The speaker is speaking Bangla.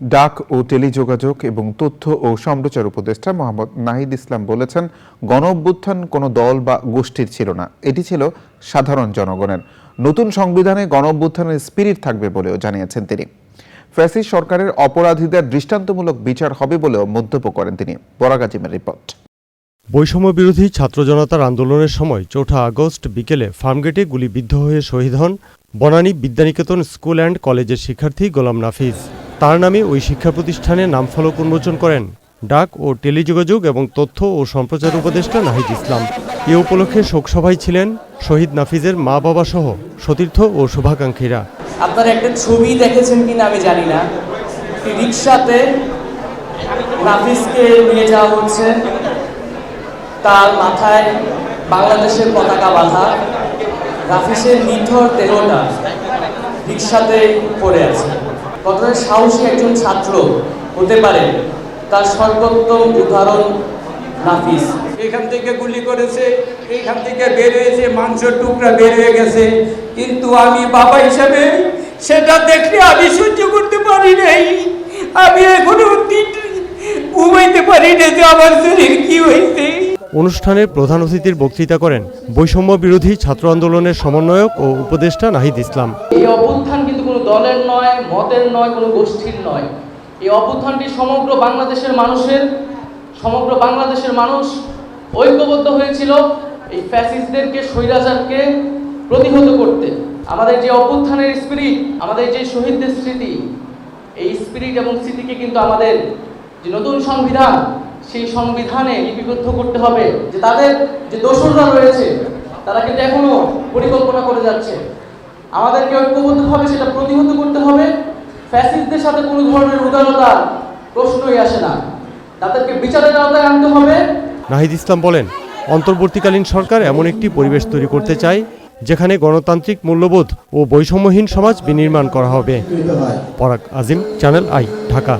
ডাক ও টেলিযোগাযোগ এবং তথ্য ও সম্প্রচার উপদেষ্টা মোহাম্মদ নাহিদ ইসলাম বলেছেন গণ অভ্যুত্থান কোনো দল বা গোষ্ঠীর ছিল না। এটি ছিল সাধারণ জনগণের। নতুন সংবিধানে গণ অভ্যুত্থানের স্পিরিট থাকবে বলেও জানিয়েছেন তিনি। ফ্যাসিস সরকারের অপরাধীদের দৃষ্টান্তমূলক বিচার হবে বলেও মন্তব্য করেন তিনি। বরাগাজিমের রিপোর্ট। বৈষম্য বিরোধী ছাত্র জনতার আন্দোলনের সময় চৌঠা আগস্ট বিকেলে ফার্মগেটে গুলিবিদ্ধ হয়ে শহীদ হন বনানী বিদ্যানিকেতন স্কুল অ্যান্ড কলেজের শিক্ষার্থী গোলাম নাফিজ তার নামে ওই শিক্ষা প্রতিষ্ঠানে নামফলক উন্মোচন করেন। ডাক ও টেলিযোগাযোগ এবং তথ্য ও সম্প্রচার উপদেষ্টা নাহিদ ইসলাম। এ উপলক্ষে শোকসভায় ছিলেন শহীদ নাফিজের মা বাবা সহ সতীর্থ ও শুভাকাঙ্ক্ষীরা। আপনারা একটা ছবি দেখেছেন কিনা আমি জানি না। রিক্সাতে নাফিসকে নিয়ে যাওয়া হচ্ছে। তার মাথায় বাংলাদেশের পতাকা বাঁধা রাফিসের নিথর দেহটা রিক্সাতে পড়ে আছে। কতটা সাহসী একজন ছাত্র হতে পারে। তার সর্বোত্তম উদাহরণ নাফিস। এখান থেকে গুলি করেছে এইখান থেকে বের হয়েছে মাংসের টুকরা বের হয়ে গেছে। কিন্তু আমি বাবা হিসাবে সেটা দেখলে আমি সহ্য করতে পারি নাই। আমি এখনও ঘুমাইতে পারি না যে আমার শরীর কি হয়েছে। অনুষ্ঠানে প্রধান অতিথির বক্তৃতা করেন বৈষম্য বিরোধী ছাত্র আন্দোলনের সমন্বয়ক ও উপদেষ্টা নাহিদ ইসলাম। এই কিন্তু কোনো দলের নয়, মতের নয়, কোনো গোষ্ঠীর নয়। এই অভ্যুত্থানটি সমগ্র বাংলাদেশের মানুষের, সমগ্র বাংলাদেশের মানুষ ঐক্যবদ্ধ হয়েছিল এই ফ্যাসিস্টদেরকে, স্বৈরাচারকে প্রতিহত করতে। আমাদের যে অভ্যুত্থানের স্পিরিট আমাদের যে শহীদদের স্মৃতি, এই স্পিরিট এবং স্মৃতিকে কিন্তু আমাদের যে নতুন সংবিধান, সেই সংবিধানে লিপিবদ্ধ করতে হবে। যে তাদের যে দোসররা রয়েছে, তারা কিন্তু এখনও পরিকল্পনা করে যাচ্ছে। আমাদেরকে ঐক্যবদ্ধভাবে সেটা প্রতিহত করতে হবে। ফ্যাসিস্টদের সাথে কোনো ধরনের উদারতা প্রশ্নই আসে না। তাদেরকে বিচারের আওতায় আনতে হবে। নাহিদ ইসলাম বলেন অন্তর্বর্তীকালীন সরকার এমন একটি পরিবেশ তৈরি করতে চায় যেখানে গণতান্ত্রিক মূল্যবোধ ও বৈষম্যহীন সমাজ বিনির্মাণ করা হবে। পরাগ আজিম চ্যানেল আই ঢাকা।